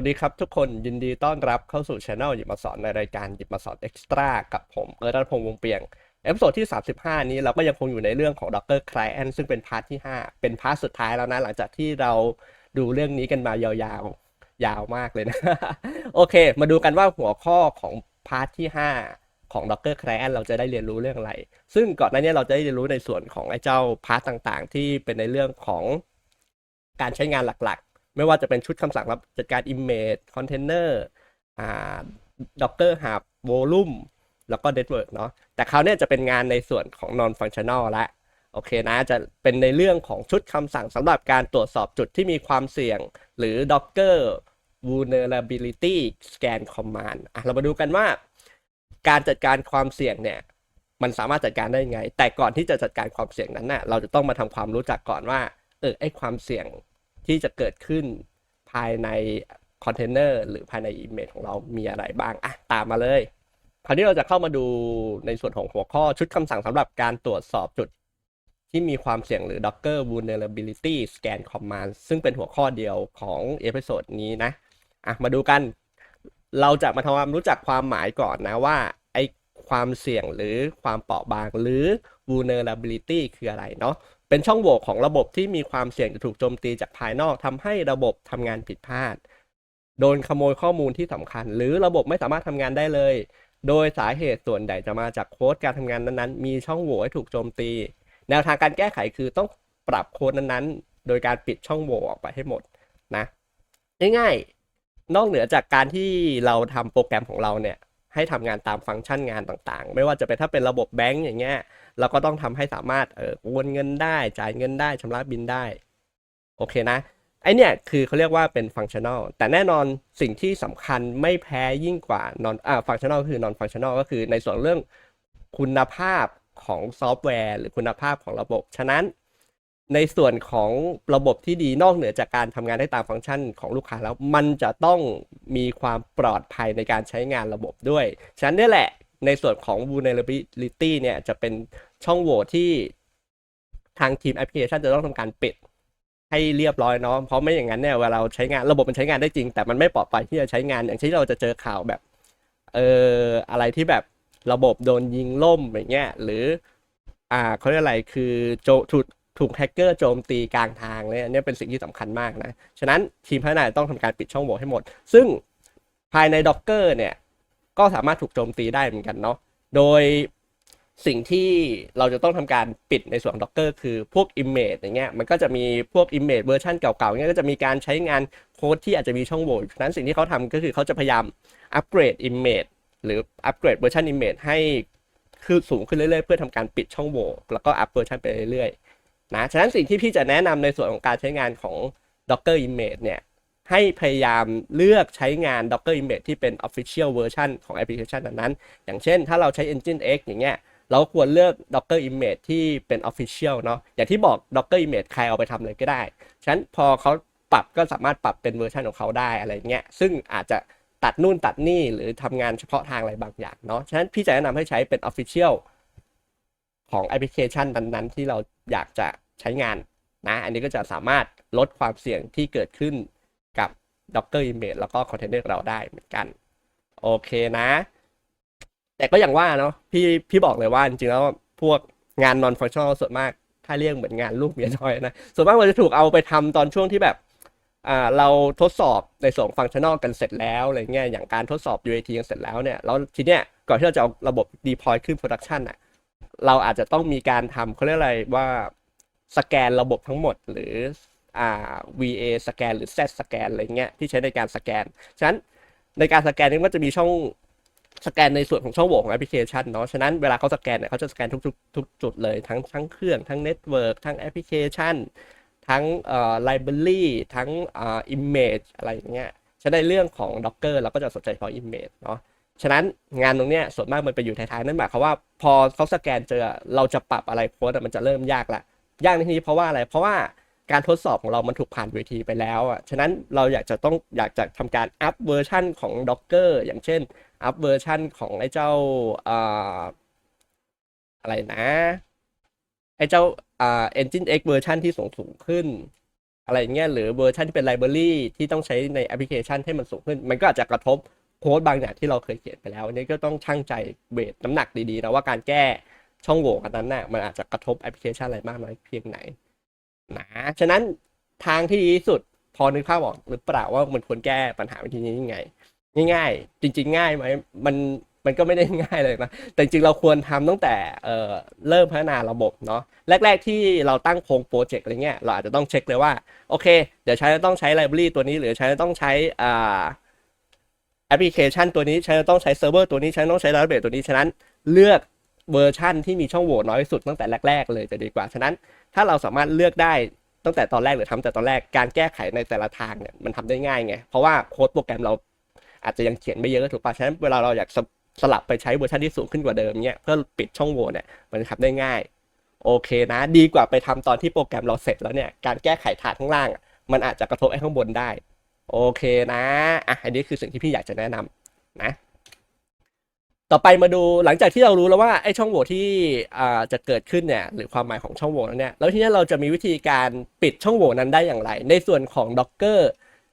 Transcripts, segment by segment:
วัสดีครับทุกคนยินดีต้อนรับเข้าสู่ช anel หยิบมาสอนในรายการหยิบมาสอนเอ็กซ์ตร้ากับผมเอิร์ธรัตพงษ์วงเปียง เอพิโซดที่ 35 นี้เราก็ยังคงอยู่ในเรื่องของ Docker Client ซึ่งเป็นพาร์ทที่ 5 เป็นพาร์ทสุดท้ายแล้วนะ หลังจากที่เราดูเรื่องนี้กันมายาวๆ ยาวมากเลยนะ โอเค มาดูกันว่าหัวข้อของพาร์ทที่ 5 ของ Docker Client เราจะได้เรียนรู้เรื่องอะไร ซึ่งก่อนหน้านี้เราจะได้เรียนรู้ในส่วนของไอ้เจ้าพาร์ทต่างๆ ที่เป็นในเรื่องของการใช้งานหลักๆ ไม่ว่าจะเป็นชุดคำสั่งรับจัดการ image container อ่า docker hub volume แล้วก็ network เนาะแต่คราวนี้จะเป็นงานในส่วนของ non functional ละโอเคนะ จะเป็นในเรื่องของชุดคำสั่งสำหรับการตรวจสอบจุดที่มีความเสี่ยง หรือ docker vulnerability scan command อะเรามาดูกันว่า การจัดการความเสี่ยงเนี่ยมันสามารถจัดการได้ไง แต่ก่อนที่จะจัดการความเสี่ยงนั้นน่ะเราจะต้องมาทำความรู้จักก่อนว่า เออไอความเสี่ยง ที่จะเกิดขึ้นภายในคอนเทนเนอร์หรือภายในอีเมลของเรามีอะไรบ้าง อะ ตามมาเลย คราวนี้เราจะเข้ามาดูในส่วนของหัวข้อชุดคำสั่งสำหรับการตรวจสอบจุดที่มีความเสี่ยงหรือ Docker Vulnerability Scan Command ซึ่งเป็นหัวข้อเดียวของเอพิโซดนี้นะ อะ มาดูกัน เราจะมาทำความรู้จักความหมายก่อนนะว่า ไอความเสี่ยงหรือความเปราะบางหรือ vulnerability คืออะไรเนาะ เป็นช่องโหว่ของระบบที่มีความเสี่ยงจะถูกโจมตีจากภายนอกทำให้ระบบทำงานผิดพลาด โดนขโมยข้อมูลที่สำคัญ หรือระบบไม่สามารถทำงานได้เลย โดยสาเหตุส่วนใหญ่จะมาจากโค้ดการทำงานนั้นๆ มีช่องโหว่ให้ถูกโจมตี แนวทางการแก้ไขคือต้องปรับโค้ดนั้นๆ โดยการปิดช่องโหว่ออกไปให้หมดนะง่ายๆนอกเหนือจากการที่เราทำโปรแกรมของเราเนี่ย ให้ทำงานตามฟังก์ชันงานต่างๆ ไม่ว่าจะเป็นถ้าเป็นระบบแบงก์อย่างเงี้ยเราก็ต้องทำให้สามารถเออโอนเงินได้จ่ายเงินได้ชำระบินได้ โอเคนะไอเนี่ยคือเขาเรียกว่าเป็นฟังชั่น a ลแต่แน่นอนสิ่งที่สำคัญไม่แพ้ยิ่งกว่า non อ่าฟังชั่น a ลคือ non functional ก็คือในส่วนเรื่องคุณภาพของซอฟต์แวร์ หรือคุณภาพของระบบ ฉะนั้น ในส่วนของระบบที่ดีนอกเหนือจากการทำงานได้ตามฟังก์ชันของลูกค้าแล้วมันจะต้องมีความปลอดภัยในการใช้งานระบบด้วย ฉะนั้นนี่แหละในส่วนของ vulnerability เนี่ยจะเป็นช่องโหว่ที่ทางทีมแอปพลิเคชันจะต้องทำการปิดให้เรียบร้อยเนาะเพราะไม่อย่างนั้นเนี่ยเวลาเราใช้งานระบบมันใช้งานได้จริง แต่มันไม่ปลอดภัยที่จะใช้งาน อย่างเช่นเราจะเจอข่าวแบบเอออะไรที่แบบระบบโดนยิงล่มอย่างเงี้ยหรือ อ่าเขาเรียกอะไรคือโจถูก ถูกแฮกเกอร์โจมตีกลางทางเนี่ยเนี่ยเป็นสิ่งที่สำคัญมากนะ ฉะนั้นทีมพัฒนาต้องทำการปิดช่องโหว่ให้หมด ซึ่งภายใน Docker เนี่ยก็สามารถถูกโจมตีได้เหมือนกันเนาะ โดยสิ่งที่เราจะต้องทำการปิดในส่วนของ Docker คือพวก Image อย่างเงี้ยมันก็จะมีพวก Image เวอร์ชันเก่าๆเงี้ยก็จะมีการใช้งานโค้ดที่อาจจะมีช่องโหว่ฉะนั้นสิ่งที่เขาทำก็คือเขาจะพยายามอัปเกรด Image หรืออัปเกรดเวอร์ชัน Image ให้คือสูงขึ้นเรื่อยๆ เพื่อทำการปิดช่องโหว่แล้วก็อัปเวอร์ชันไปเรื่อยๆ นะฉะนั้นสิ่งที่พี่จะแนะนำในส่วนของการใช้งานของ Docker Image เนี่ยให้พยายามเลือกใช้งาน Docker Image ที่เป็น Official Version ของแอปพลิเคชันนั้นๆอย่างเช่น ถ้าเราใช้ Engine X อย่างเงี้ยเราควรเลือก Docker Image ที่เป็น Official เนาะอย่างที่บอก Docker Image ใครเอาไปทำเลยก็ได้ ฉะนั้นพอเขาปรับก็สามารถปรับเป็นเวอร์ชันของเขาได้อะไรเงี้ยซึ่งอาจจะตัดนู่นตัดนี่หรือทำงานเฉพาะทางอะไรบางอย่างเนาะฉะนั้นพี่จะแนะนำให้ใช้เป็น Official ของแอปพลิเคชันนั้นๆ ที่เราอยากจะใช้งานนะ อันนี้ก็จะสามารถลดความเสี่ยงที่เกิดขึ้นกับ Docker Image แล้วก็ Container เราได้เหมือนกัน โอเคนะ แต่ก็อย่างว่าเนาะพี่พี่บอกเลยว่าจริงๆแล้วพวกงาน non functional ส่วนมาก ถ้าเรียกเหมือนงานลูกเมียน้อยนะ ส่วนมากมันจะถูกเอาไปทำตอนช่วงที่แบบอ่าเราทดสอบในส่วนฟังชั่น a ลกันเสร็จแล้วอะไรเงี้ยอย่างการทดสอบ UAT กันเสร็จแล้วเนี่ยแล้วทีเนี้ยก่อนที่เราจะเอาระบบ deploy ขึ้น production อะ เราอาจจะต้องมีการทำเขาเรียกอะไรว่าสแกนระบบทั้งหมดหรืออ่า VA สแกนหรือ Z สแกนอะไรเงี้ยที่ใช้ในการสแกน ฉะนั้นในการสแกนนี้ก็จะมีช่องสแกนในส่วนของช่องโหว่ของแอปพลิเคชันเนาะ ฉะนั้นเวลาเขาสแกนเนี่ยเขาจะสแกนทุกทุกทุกจุดเลยทั้งทั้งเครื่องทั้งเน็ตเวิร์กทั้งแอปพลิเคชัน ทั้งเอ่อไลบรารีทั้งเอ่า image อะไรอย่างเงี้ยฉะนั้นในเรื่องของ Docker เราก็จะสนใจเฉพาะ image เนาะ ฉะนั้นงานตรงเนี้ยส่วนมากมันไปอยู่ท้ายๆนั่นหมายความว่าพอเขาสแกนเจอเราจะปรับอะไรโค้ดมันจะเริ่มยากละยากในที่นี้เพราะว่าอะไรเพราะว่าการทดสอบของเรามันถูกผ่านเวทีไปแล้วอะฉะนั้นเราอยากจะต้องอยากจะทำการอัพเวอร์ชันของ Docker อย่างเช่นอัพเวอร์ชันของไอ้เจ้าอะไรนะไอ้เจ้าอ่า Engine X เวอร์ชันที่สูงสูงขึ้น อะไรอย่างเงี้ยหรือเวอร์ชันที่เป็นไลบรารีที่ต้องใช้ในแอปพลิเคชันให้มันสูงขึ้น มันก็อาจจะกระทบ โค้ดบางอย่างที่เราเคยเขียนไปแล้วอันนี้ก็ต้องชั่งใจเวทน้ำหนักดีๆนะว่าการแก้ช่องโหว่กันนั้นน่ะมันอาจจะกระทบแอปพลิเคชันอะไรมากน้อยเพียงไหนนะฉะนั้นทางที่ดีที่สุดพอนึกภาพออกหรือเปล่าว่ามันควรแก้ปัญหาวิธีนี้ยังไง ง่ายๆ จริง ๆ ง่ายไหมมันมันก็ไม่ได้ง่ายเลยนะ แต่จริงเราควรทำตั้งแต่เอ่อเริ่มพัฒนาระบบเนาะ แรก ๆ ที่เราตั้งโครงโปรเจกต์อะไรเงี้ย เราอาจจะต้องเช็คเลยว่า โอเค เดี๋ยวใช้ต้องใช้ไลบรารีตัวนี้ หรือใช้ต้องใช้อ่า แอปพลิเคชันตัวนี้ใช้จะต้องใช้เซิร์ฟเวอร์ตัวนี้ใช้ต้องใช้ดัตเตอร์เบตัวนี้ฉะนั้นเลือกเวอร์ชันที่มีช่องโหว่น้อยที่สุดตั้งแต่แรก ๆ เลยจะดีกว่า ฉะนั้นถ้าเราสามารถเลือกได้ตั้งแต่ตอนแรกหรือทำแต่ตอนแรกการแก้ไขในแต่ละทางเนี่ยมันทำได้ง่ายไง เพราะว่าโค้ดโปรแกรมเราอาจจะยังเขียนไม่เยอะถูกปะฉะนั้นเวลาเราอยากสลับไปใช้เวอร์ชันที่สูงขึ้นกว่าเดิมเนี่ยเพื่อปิดช่องโหว่เนี่ยมันทำได้ง่ายโอเคนะ ดีกว่าไปทำตอนที่โปรแกรมเราเสร็จแล้วเนี่ยการแก้ไขฐานข้างล่าง มันอาจจะกระทบไอ้ข้างบนได้ โอเคนะอะอันนี้คือสิ่งที่พี่อยากจะแนะนำนะต่อไปมาดูหลังจากที่เรารู้แล้วว่าไอ้ช่องโหว่ที่จะเกิดขึ้นเนี่ยหรือความหมายของช่องโหว่นั้นเนี่ยแล้วทีนี้เราจะมีวิธีการปิดช่องโหว่นั้นได้อย่างไร ในส่วนของ Docker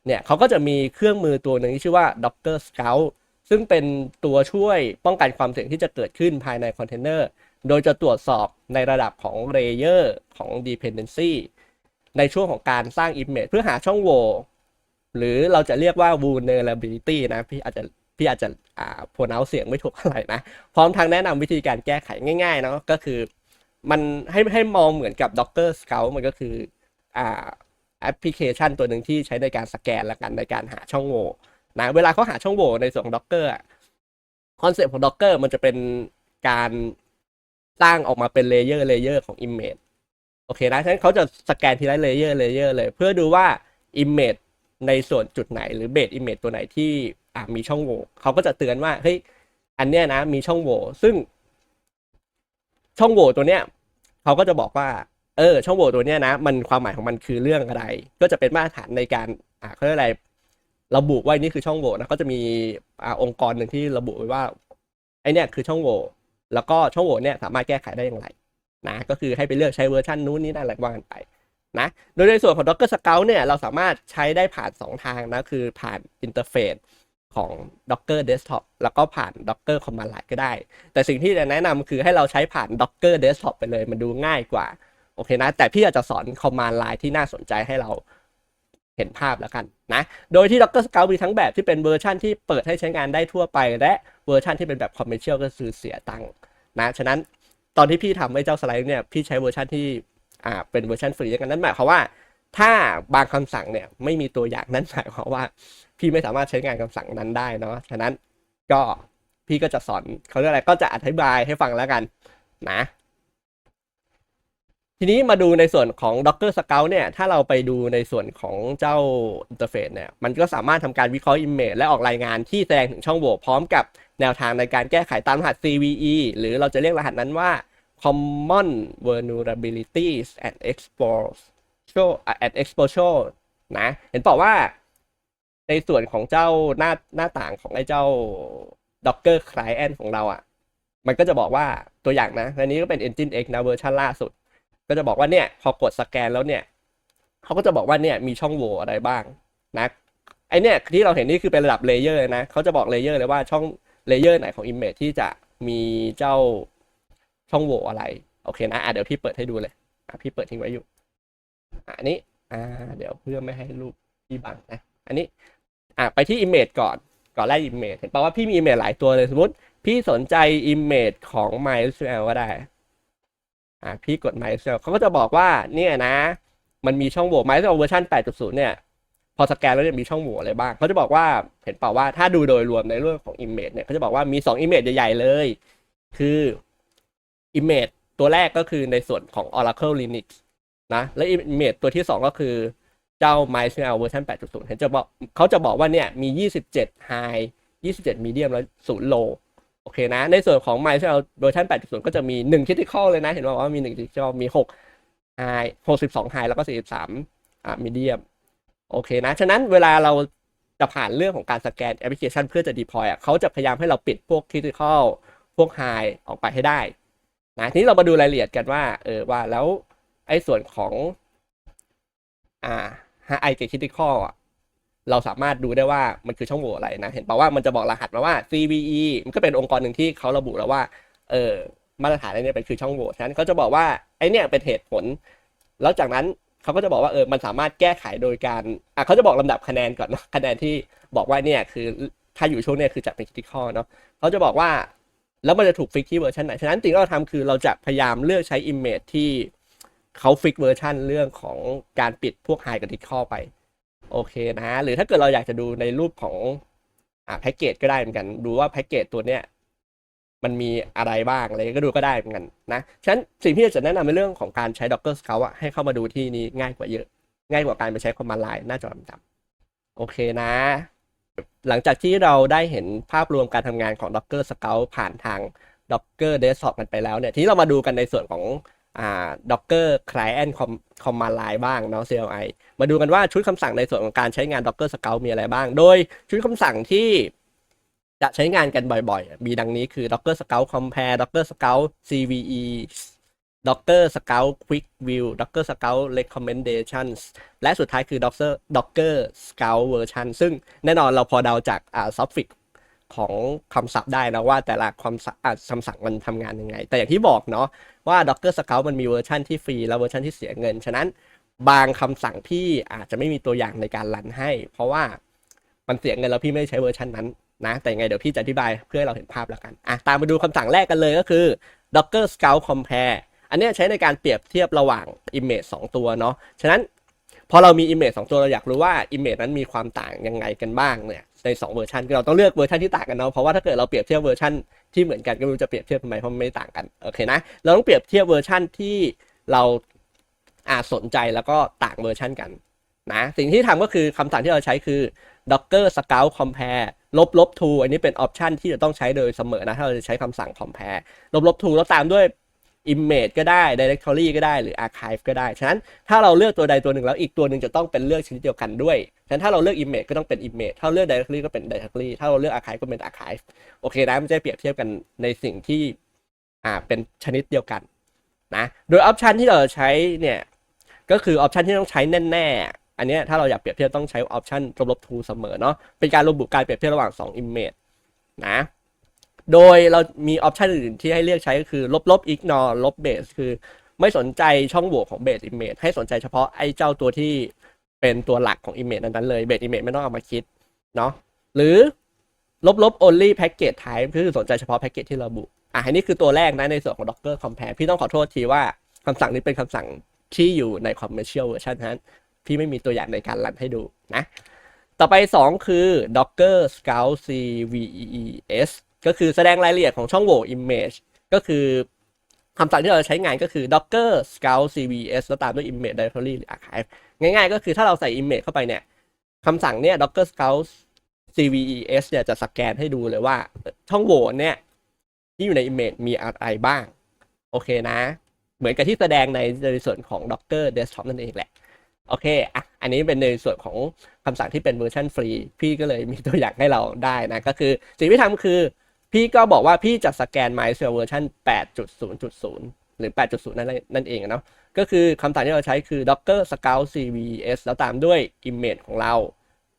เนี่ยเขาก็จะมีเครื่องมือตัวหนึ่งที่ชื่อว่า Docker Scout ซึ่งเป็นตัวช่วยป้องกันความเสี่ยงที่จะเกิดขึ้นภายในคอนเทนเนอร์โดยจะตรวจสอบในระดับของเลเยอร์ของ dependency ในช่วงของการสร้าง image เพื่อหาช่องโหว่ หรือเราจะเรียกว่า vulnerability นะ พี่อาจจะพี่อาจจะอ่า pronounce เสียงไม่ถูกเท่าไรนะ พร้อมทางแนะนำวิธีการแก้ไขง่ายๆเนาะก็คือมันให้ให้มองเหมือนกับ Docker Scout มันก็คืออ่าแอปพลิเคชันตัวหนึ่งที่ใช้ในการสแกนและกันในการหาช่องโหว่นะเวลาเขาหาช่องโหว่ในส่วนของ Docker คอนเซปต์ของ Docker มันจะเป็นการสร้างออกมาเป็นเลเยอร์เลเยอร์ของ Image โอเคนะฉะนั้นเขาจะสแกนทีละเลเยอร์เลเยอร์เลย เพื่อดูว่า Image ในส่วนจุดไหนหรือเบส Image ตัวไหนที่อ่ามีช่องโหว่เขาก็จะเตือนว่าเฮ้ยอันเนี้ยนะ มีช่องโหว่ซึ่ง ช่องโหว่ตัวเนี้ยเขาก็จะบอกว่า เออ ช่องโหว่ตัวเนี้ยนะ มันความหมายของมันคือเรื่องอะไร ก็จะเป็นมาตรฐานในการอ่าเขาเรียกอะไร ระบุว่านี่คือช่องโหว่นะก็จะมีอ่าองค์กรหนึ่งที่ระบุไว้ว่าไอเนี่ยคือช่องโหว่แล้วก็ช่องโหว่เนี่ยสามารถแก้ไขได้อย่างไรนะก็คือให้ไปเลือกใช้เวอร์ชันนู้นนี้นั่นอะไรว่ากันไป นะโดยในส่วนของ Docker Scout เนี่ยเราสามารถใช้ได้ผ่าน 2 ทางนะ คือผ่านอินเทอร์เฟซของ Docker Desktop แล้วก็ผ่าน Docker Command Line ก็ได้ แต่สิ่งที่จะแนะนำคือให้เราใช้ผ่าน Docker Desktop ไปเลย มันดูง่ายกว่า โอเคนะ แต่พี่อาจจะสอน Command Line ที่น่าสนใจให้เราเห็นภาพแล้วกันนะ โดยที่ Docker Scout มีทั้งแบบที่เป็นเวอร์ชันที่เปิดให้ใช้งานได้ทั่วไป และเวอร์ชันที่เป็นแบบ commercial ก็คือเสียตังค์นะ ฉะนั้นตอนที่พี่ทำไอ้เจ้าสไลด์เนี่ย พี่ใช้เวอร์ชันที่ อ่าเป็นเวอร์ชันฟรีกันนั่นหมายความว่า ถ้าบางคำสั่งเนี่ยไม่มีตัวอย่างนั่นหมายความว่า พี่ไม่สามารถใช้งานคำสั่งนั้นได้เนาะฉะนั้นก็พี่ก็จะสอนเขาเรียกอะไรก็จะอธิบายให้ฟังแล้วกันนะทีนี้มาดูในส่วนของ Docker Scout เนี่ย ถ้าเราไปดูในส่วนของเจ้าอินเทอร์เฟซเนี่ย มันก็สามารถทำการวิเคราะห์ Image และออกรายงานที่แสดงถึงช่องโหว่พร้อมกับแนวทางในการแก้ไขตามรหัส CVE หรือเราจะเรียกรหัสนั้นว่า Common Vulnerabilities and Exposure and Exposure นะ เห็นบอกว่าในส่วนของเจ้าหน้าหน้าต่างของไอ้เจ้า Docker Client ของเราอะ่ะ มันก็จะบอกว่าตัวอย่างนะอันนี้ก็เป็น Engine X นะเวอร์ชันล่าสุด ก็จะบอกว่าเนี่ย พอกดสแกนแล้วเนี่ย เขาก็จะบอกว่าเนี่ยมีช่องโหว่อะไรบ้างนะ ไอเนี่ยที่เราเห็นนี่คือเป็นระดับเลเยอร์นะ เขาจะบอกเลเยอร์เลยว่าช่องเลเยอร์ไหนของ Image ที่จะมีเจ้า ช่องโหว่อะไร โอเคนะอะเดี๋ยวพี่เปิดให้ดูเลยอะพี่เปิดทิ้งไว้อยู่อันนี้อ่าเดี๋ยวเพื่อไม่ให้รูปพี่บังนะ อันนี้อะไปที่ Image ก่อน ก่อนแรก Image เห็นป่าว่าพี่มี Image หลายตัวเลยสมมติ พี่สนใจ Image ของ MySQL ก็ได้ อ่าพี่กด MySQL เขาก็จะบอกว่าเนี่ยนะ มันมีช่องโหว่ MySQL เวอร์ชัน8.0 เนี่ย พอสแกนแล้วเนี่ยมีช่องโหว่อะไรบ้าง เขาจะบอกว่าเห็นเปล่าว่าถ้าดูโดยรวมในเรื่องของ Image เนี่ยเขาจะบอกว่ามี 2 Image ใหญ่ๆเลย คือ Image ตัวแรกก็คือในส่วนของ Oracle Linux นะ และ Image ตัวที่ 2 ก็คือเจ้า MySQL เวอร์ชัน8.0เห็นจะบอกเขาจะบอกว่าเนี่ยมี 27 High 27 Medium แล้ว 0 Low โอเคนะ ในส่วนของ MySQL เวอร์ชัน8.0 ก็จะมี 1 Critical เลยนะ เห็นบอกว่ามี 1 Critical มี 6 High 62 High แล้วก็ 43อ่า Medium โอเคนะ ฉะนั้นเวลาเราจะผ่านเรื่องของการสแกนแอปพลิเคชันเพื่อจะ deploy อะเขาจะพยายามให้เราปิดพวก critical พวก high ออกไปให้ได้ นะทีนี้เรามาดูรายละเอียดกันว่า เออว่าแล้วไอ้ส่วนของ อ่า i กับ critical อะเราสามารถดูได้ว่ามันคือช่องโหว่อะไรนะ เห็นป่าว่ามันจะบอกรหัสมาว่า CVE มันก็เป็นองค์กรหนึ่งที่เขาระบุแล้วว่า เออมาตรฐานอันเนี้ยเป็นคือช่องโหว่ฉะนั้นเขาจะบอกว่าไอเนี่ยเป็นเหตุผล แล้วจากนั้นเขาก็จะบอกว่าเออมันสามารถแก้ไขโดยการอะเขาจะบอกลำดับคะแนนก่อนนะคะแนนที่บอกว่าเนี่ยคือถ้าอยู่ช่วงเนี้ยคือจัดเป็น critical เนาะเขาจะบอกว่า แล้วมันจะถูกฟิกที่เวอร์ชันไหน ฉะนั้นสิ่งที่เราทำคือเราจะพยายามเลือกใช้ image ที่เขาฟิกเวอร์ชันเรื่องของการปิดพวก high กับ critical ไป โอเคนะ หรือถ้าเกิดเราอยากจะดูในรูปของอ่าแพ็กเกจก็ได้เหมือนกัน ดูว่าแพ็กเกจตัวเนี้ยมันมีอะไรบ้างอะไรก็ดูก็ได้เหมือนกันนะฉะนั้นสิ่งที่จะแนะนำในเรื่องของการใช้ Docker Scout อะให้เข้ามาดูที่นี้ง่ายกว่าเยอะ ง่ายกว่าการไปใช้ command line หน้าจอดำๆโอเคนะ หลังจากที่เราได้เห็นภาพรวมการทำงานของ Docker Scout ผ่านทาง Docker Desktop กันไปแล้วเนี่ย ทีนี้เรามาดูกันในส่วนของอ่า Docker Client Com- Command Line บ้างเนาะ CLI มาดูกันว่าชุดคำสั่งในส่วนของการใช้งาน Docker Scout มีอะไรบ้าง โดยชุดคำสั่งที่จะใช้งานกันบ่อยๆ มีดังนี้คือ Docker Scout Compare Docker Scout CVE Docker Scout Quick View Docker Scout Recommendations และสุดท้ายคือ Docker Docker Scout Version ซึ่งแน่นอนเราพอเดาจากอ่า Suffix ของคำศัพท์ได้นะว่าแต่ละคำศัพท์อะคำสั่งมันทำงานยังไง แต่อย่างที่บอกเนาะว่า Docker Scout มันมีเวอร์ชันที่ฟรีและเวอร์ชันที่เสียเงิน ฉะนั้นบางคำสั่งพี่อาจจะไม่มีตัวอย่างในการรันให้ เพราะว่ามันเสียเงินแล้วพี่ไม่ได้ใช้เวอร์ชันนั้นนะ แต่ยังไงเดี๋ยวพี่จะอธิบายเพื่อให้เราเห็นภาพแล้วกันอะตามมาดูคำสั่งแรกกันเลยก็คือ Docker Scout Compare อันนี้ใช้ในการเปรียบเทียบระหว่าง Image 2 ตัวเนาะ ฉะนั้นพอเรามี Image 2 ตัวเราอยากรู้ว่า Image นั้นมีความต่างยังไงกันบ้างเนี่ยใน 2 เวอร์ชันเราต้องเลือกเวอร์ชันที่ต่างกันเนาะ เพราะว่าถ้าเกิดเราเปรียบเทียบเวอร์ชันที่เหมือนกันก็ไม่รู้จะเปรียบเทียบทำไมเพราะมันไม่ต่างกัน โอเคนะ เราต้องเปรียบเทียบเวอร์ชันที่เราอาจสนใจแล้วก็ต่างเวอร์ชันกันนะสิ่งที่ทำก็คือคำสั่งที่เราใช้คือ docker scout compare ลบลบ to อันนี้เป็นออปชันที่จะต้องใช้โดยเสมอนะ ถ้าเราจะใช้คำสั่ง compare ลบลบ to แล้วตามด้วย image ก็ได้ directory ก็ได้หรือ archive ก็ได้ ฉะนั้นถ้าเราเลือกตัวใดตัวหนึ่งแล้วอีกตัวหนึ่งจะต้องเป็นเลือกชนิดเดียวกันด้วย ฉะนั้นถ้าเราเลือก image ก็ต้องเป็น image ถ้าเลือก directory ก็เป็น directory ถ้าเราเลือก archive ก็เป็น archive โอเคนะมันจะเปรียบเทียบกันในสิ่งที่อ่าเป็นชนิดเดียวกันนะ โดยออปชันที่เราใช้เนี่ยก็คือออปชันที่ต้องใช้แน่ๆ อันนี้ถ้าเราอยากเปรียบเทียบต้องใช้ออปชันลบลบ to เสมอเนาะ เป็นการระบุการเปรียบเทียบระหว่าง 2 image นะ โดยเรามีออปชันอื่นที่ให้เลือกใช้ก็คือลบลบ ignore ลบ base คือไม่สนใจช่องโหว่ของ base image ให้สนใจเฉพาะไอ้เจ้าตัวที่เป็นตัวหลักของ image นั้นๆเลย base image ไม่ต้องเอามาคิดเนาะหรือลบลบ only package type คือสนใจเฉพาะ package ที่ระบุอะอันนี้คือตัวแรกนะในส่วนของ docker compare พี่ต้องขอโทษทีว่าคำสั่งนี้เป็นคำสั่งที่อยู่ใน commercial version นั้นพี่ไม่มีตัวอย่างในการรันให้ดูนะ ต่อไป 2 คือ docker scout cves ก็คือแสดงรายละเอียดของช่องโหว่ image ก็คือคำสั่งที่เราใช้งานก็คือ docker scout cves แล้วตามด้วย image directory หรือ archive ง่ายๆ ก็คือถ้าเราใส่ image เข้าไปเนี่ยคำสั่งเนี่ย docker scout cves เนี่ยจะสแกนให้ดูเลยว่าช่องโหว่เนี่ยที่อยู่ใน image มีอะไรบ้าง โอเคนะ เหมือนกับที่แสดงในในส่วนของ docker desktop นั่นเองแหละ โอเคอะอันนี้เป็นในส่วนของคำสั่งที่เป็นเวอร์ชันฟรี พี่ก็เลยมีตัวอย่างให้เราได้นะ ก็คือสิ่งที่ทำคือ พี่ก็บอกว่าพี่จะสแกน MySQL เวอร์ชัน8.0.0 หรือ 8.0 นั่นนั่นเองอะเนาะก็คือคำสั่งที่เราใช้คือ docker scout cvs แล้วตามด้วย image ของเรา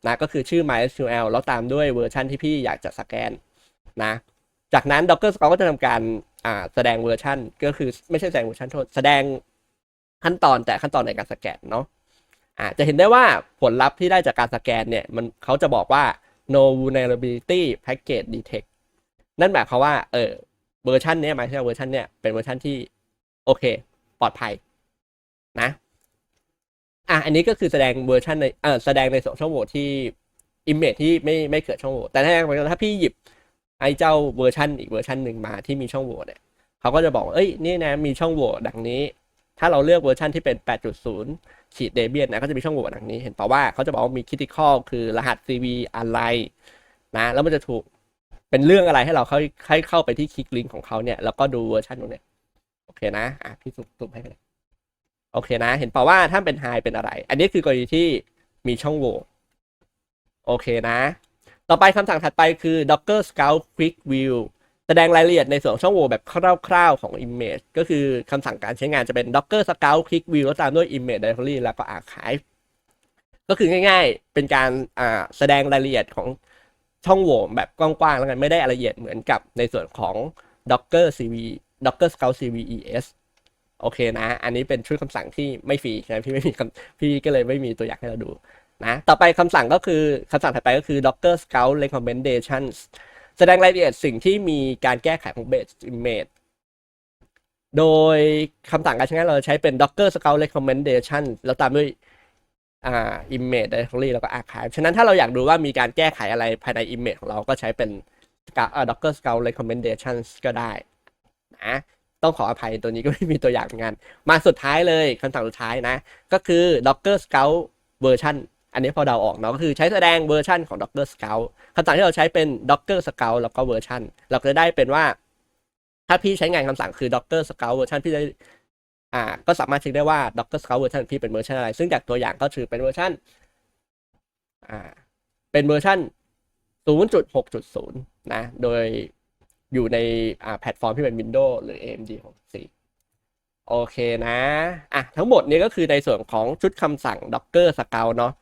นะก็คือชื่อ MySQL แล้วตามด้วยเวอร์ชันที่พี่อยากจะสแกนนะจากนั้น docker scout ก็จะทำการแสดงเวอร์ชันก็คือไม่ใช่แสดงเวอร์ชันโทษแสดงขั้นตอนแต่ขั้นตอนในการสแกนเนาะอ่าจะเห็นได้ว่าผลลัพธ์ที่ได้จากการสแกนเนี่ยมันเขาจะบอกว่า no vulnerability package detect นั่นหมายความว่าเออเวอร์ชันเนี้ยหมายถึงเวอร์ชันเนี้ยเป็นเวอร์ชันที่โอเค ปลอดภัยนะอะอันนี้ก็คือแสดงเวอร์ชันในเออแสดงในส่วนช่องโหว่ที่ image ที่ไม่ไม่เกิดช่องโหว่แต่ถ้าถ้าพี่หยิบไอ้เจ้าเวอร์ชันอีกเวอร์ชันหนึ่งมาที่มีช่องโหว่เนี่ยเขาก็จะบอกเอ้ยนี่นะมีช่องโหว่ดังนี้ ถ้าเราเลือกเวอร์ชันที่เป็น 8.0ขีดเดเบียนนะก็จะมีช่องโหว่ดังนี้ เห็นป่าว่าเขาจะบอกว่ามี critical คือรหัส CV อะไรนะแล้วมันจะถูก เป็นเรื่องอะไรให้เราเข้าให้เข้าไปที่คลิกลิงก์ของเขาเนี่ยแล้วก็ดูเวอร์ชันตรงเนี้ยโอเคนะอะพี่สุ่มสุ่มให้เลยโอเคนะ เห็นเปล่าว่าถ้าเป็น high เป็นอะไร อันนี้คือกรณีที่มีช่องโหว่โอเคนะ ต่อไปคำสั่งถัดไปคือ docker scout quick view แสดงรายละเอียดในส่วนช่องโหว่แบบคร่าวๆของ image ก็คือคำสั่งการใช้งานจะเป็น docker scout quick view แล้วตามด้วย image directory แล้วก็ archive ก็คือง่ายๆ เป็นการอ่าแสดงรายละเอียดของ ช่องโหว่แบบกว้างๆแล้วกันไม่ได้ละเอียดเหมือนกับในส่วนของ Docker CV Docker Scout CVES โอเคนะ อันนี้เป็นชุดคำสั่งที่ไม่ฟรีนะพี่ไม่มีพี่ก็เลยไม่มีตัวอย่างให้เราดูนะต่อไปคำสั่งก็คือคำสั่งถัดไปก็คือ Docker Scout Recommendations แสดงรายละเอียดสิ่งที่มีการแก้ไขของ base image โดยคำสั่งการใช้งานเราใช้เป็น Docker Scout Recommendation แล้วตามด้วย อ่า image directory แล้วก็ archive ฉะนั้นถ้าเราอยากดูว่ามีการแก้ไขอะไรภายใน image ของเราก็ใช้เป็น Scout- อ่า Docker Scout Recommendations ก็ได้นะต้องขออภัยตัวนี้ก็ไม่มีตัวอย่างเหมือนกันมาสุดท้ายเลยคำสั่งสุดท้ายนะ ก็คือ Docker Scout Version อันนี้พอเดาออกเนาะก็คือใช้แสดงเวอร์ชันของ Docker Scout คำสั่งที่เราใช้เป็น Docker Scout แล้วก็เวอร์ชันเราจะได้เป็นว่า ถ้าพี่ใช้งานคำสั่งคือ Docker Scout เวอร์ชันพี่จะ อ่าก็สามารถเช็คได้ว่า Docker Scout เวอร์ชันพี่เป็นเวอร์ชันอะไร ซึ่งจากตัวอย่างก็คือเป็นเวอร์ชันอ่าเป็นเวอร์ชัน0.6.0 นะ โดยอยู่ในอ่าแพลตฟอร์มที่เป็น Windows หรือ AMD 64โอเคนะ อะ ทั้งหมดนี้ก็คือในส่วนของชุดคำสั่ง Docker Scout เนาะ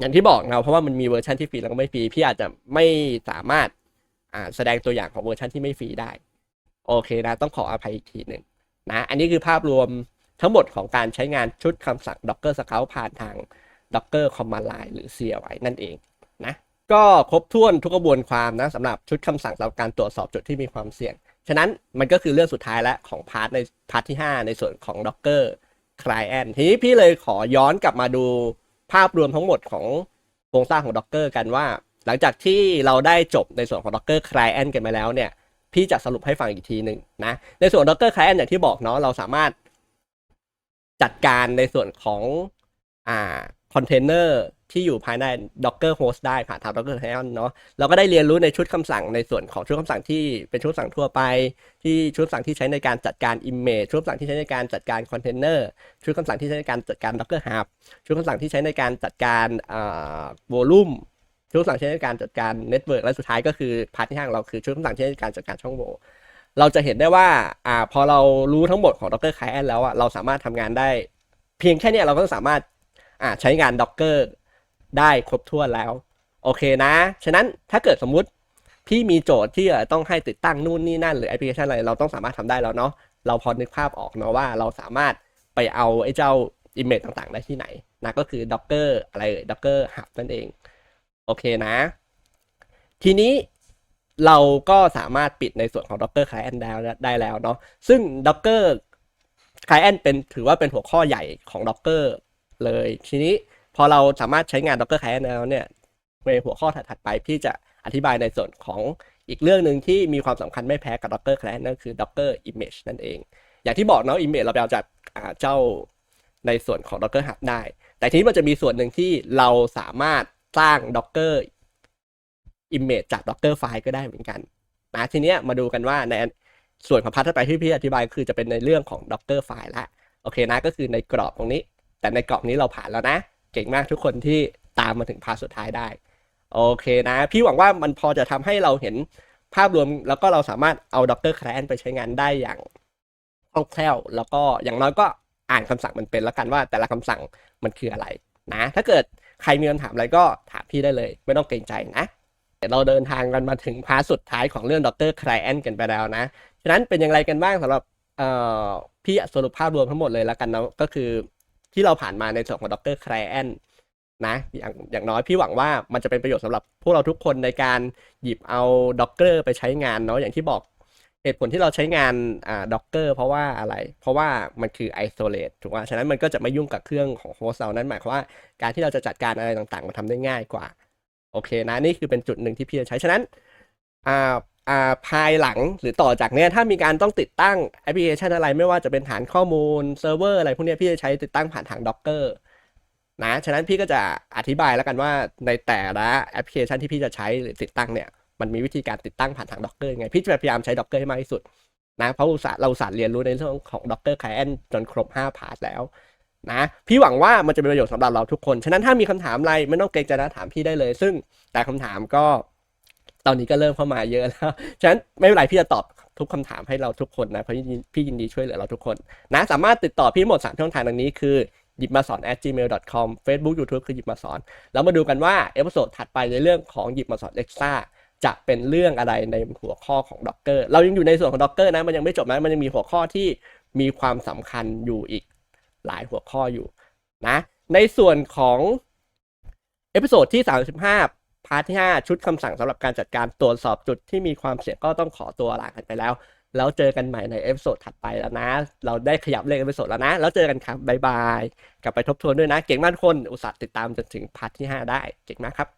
อย่างที่บอกนะเพราะว่ามันมีเวอร์ชันที่ฟรีแล้วก็ไม่ฟรี พี่อาจจะไม่สามารถอ่าแสดงตัวอย่างของเวอร์ชันที่ไม่ฟรีได้ โอเคนะ ต้องขออภัยอีกทีหนึ่ง นะอันนี้คือภาพรวมทั้งหมดของการใช้งานชุดคำสั่ง Docker Scout ผ่านทาง Docker Command Line หรือ CLI นั่นเองนะก็ครบถ้วนทุกกระบวนความนะสำหรับชุดคำสั่งสำหรับการตรวจสอบจุดที่มีความเสี่ยง ฉะนั้นมันก็คือเรื่องสุดท้ายแล้วของพาร์ทในพาร์ทที่ 5 ในส่วนของ Docker Client ทีนี้พี่เลยขอย้อนกลับมาดูภาพรวมทั้งหมดของโครงสร้างของ Docker กันว่า หลังจากที่เราได้จบในส่วนของ Docker Client กันไปแล้วเนี่ย พี่จะสรุปให้ฟังอีกทีหนึ่งนะในส่วน Docker Client อย่างที่บอกเนาะเราสามารถจัดการในส่วนของอ่าคอนเทนเนอร์ที่อยู่ภายใน Docker Host ได้ผ่านทาง Docker Client เนาะเราก็ได้เรียนรู้ในชุดคำสั่งในส่วนของชุดคำสั่งที่เป็นชุดคำสั่งทั่วไป ที่ชุดคำสั่งที่ใช้ในการจัดการ image ชุดคำสั่งที่ใช้ในการจัดการคอนเทนเนอร์ชุดคำสั่งที่ใช้ในการจัดการ Docker Hub ชุดคำสั่งที่ใช้ในการจัดการอ่า volume ชุดสั่งที่ใช้ในการจัดการ network และสุดท้ายก็คือพาร์ทที่ห้างเราคือชุดคำสั่งที่ใช้ในการจัดการช่องโหว่เราจะเห็นได้ว่าอ่าพอเรารู้ทั้งหมดของ Docker Client แล้วอะเราสามารถทำงานได้ เพียงแค่นี้เราก็สามารถอ่าใช้งาน Docker ได้ครบถ้วนแล้ว โอเคนะ ฉะนั้นถ้าเกิดสมมุติพี่มีโจทย์ที่ต้องให้ติดตั้งนู่นนี่นั่นหรือแอปพลิเคชันอะไรเราต้องสามารถทำได้แล้วเนาะเราพอนึกภาพออกเนาะว่าเราสามารถไปเอาไอ้เจ้า image ต่างๆ ได้ที่ไหนนะก็คือ Docker อะไรเอ่ย Docker Hub นั่นเอง โอเคนะ ทีนี้เราก็สามารถปิดในส่วนของ Docker Client ได้แล้วเนาะซึ่ง Docker Client เป็นถือว่าเป็นหัวข้อใหญ่ของ Docker เลย ทีนี้พอเราสามารถใช้งาน Docker Client แล้วเนี่ยในหัวข้อถัดๆไปพี่จะอธิบายในส่วนของอีกเรื่องหนึ่งที่มีความสำคัญไม่แพ้กับ Docker Client นั่นคือ Docker Image นั่นเอง อย่างที่บอกเนาะ Image เราไปเอาจากเจ้าในส่วนของ Docker Hub ได้ แต่ทีนี้มันจะมีส่วนหนึ่งที่เราสามารถ สร้าง Docker Image จาก Docker ไฟล์ก็ได้เหมือนกันนะทีเนี้ยมาดูกันว่าในส่วนของพาร์ทถัดไปที่พี่อธิบายคือจะเป็นในเรื่องของ Docker ไฟล์ละโอเคนะก็คือในกรอบตรงนี้ แต่ในกรอบนี้เราผ่านแล้วนะ เก่งมากทุกคนที่ตามมาถึงพาร์ทสุดท้ายได้ โอเคนะ พี่หวังว่ามันพอจะทำให้เราเห็นภาพรวมแล้วก็เราสามารถเอา Docker Client ไปใช้งานได้อย่างคล่องแคล่ว แล้วก็อย่างน้อยก็อ่านคำสั่งมันเป็นแล้วกันว่าแต่ละคำสั่งมันคืออะไรนะ ถ้าเกิด ใครมีคำถามอะไรก็ถามพี่ได้เลย ไม่ต้องเกรงใจนะเดี๋ยวเราเดินทางกันมาถึงพาร์ทสุดท้ายของเรื่อง Docker Client กันไปแล้วนะ ฉะนั้นเป็นอย่างไรกันบ้างสำหรับพี่สรุปภาพรวมทั้งหมดเลยแล้วกันเนาะก็คือที่เราผ่านมาในส่วนของ Docker Client นะอย่างอย่างน้อยพี่หวังว่ามันจะเป็นประโยชน์สำหรับพวกเราทุกคนในการหยิบเอา Docker ไปใช้งานเนาะอย่างที่บอก เหตุผลที่เราใช้งานอ่า Docker เพราะว่าอะไร เพราะว่ามันคือ isolate ถูกไหมฉะนั้นมันก็จะไม่ยุ่งกับเครื่องของโฮสต์เรานั่นหมายความว่าการที่เราจะจัดการอะไรต่างๆ มันทำได้ง่ายกว่า โอเคนะ นี่คือเป็นจุดหนึ่งที่พี่จะใช้ฉะนั้นอ่าอ่าภายหลังหรือต่อจากเนี้ยถ้ามีการต้องติดตั้งแอปพลิเคชันอะไรไม่ว่าจะเป็นฐานข้อมูลเซิร์ฟเวอร์อะไรพวกนี้พี่จะใช้ติดตั้งผ่านทาง Docker นะ ฉะนั้นพี่ก็จะอธิบายแล้วกันว่าในแต่ละแอปพลิเคชันที่พี่จะใช้หรือติดตั้งเนี่ย มันมีวิธีการติดตั้งผ่านทาง Docker ยังไง พี่จะพยายามใช้ Docker ให้มากที่สุดนะเพราะอุตสาเราสาห์เรียนรู้ในเรื่องของ Docker Client จนครบ 5 พาร์ทแล้วนะพี่หวังว่ามันจะเป็นประโยชน์สำหรับเราทุกคน ฉะนั้นถ้ามีคำถามอะไรไม่ต้องเกรงใจนะถามพี่ได้เลย ซึ่งแต่คำถามก็ตอนนี้ก็เริ่มเข้ามาเยอะแล้ว ฉะนั้นไม่เป็นไรพี่จะตอบทุกคำถามให้เราทุกคนนะเพราะพี่ยินดีช่วยเหลือเราทุกคนนะสามารถติดต่อพี่หมดสามช่องทางดังนี้คือหยิบมาสอน at gmail.com Facebook YouTube คือหยิบมาสอน แล้วมาดูกันว่าเอพิโซดถัดไปในเรื่องของหยิบมาสอน Extra จะเป็นเรื่องอะไรในหัวข้อของ Docker เรายังอยู่ในส่วนของ Docker นะมันยังไม่จบนะมันยังมีหัวข้อที่มีความสำคัญอยู่อีกหลายหัวข้ออยู่นะในส่วนของเอพิโซดที่ 35 พาร์ทที่ 5 ชุดคำสั่งสำหรับการจัดการตรวจสอบจุดที่มีความเสี่ยงก็ต้องขอตัวลากันไปแล้ว แล้วเจอกันใหม่ในเอพิโซดถัดไปแล้วนะ เราได้ขยับเลขเอพิโซดแล้วนะ แล้วเจอกันครับ บ๊ายบาย กลับไปทบทวนด้วยนะ เก่งมากทุกคน อุตส่าห์ติดตามจนถึงพาร์ทที่ 5 ได้ เก่งมากครับ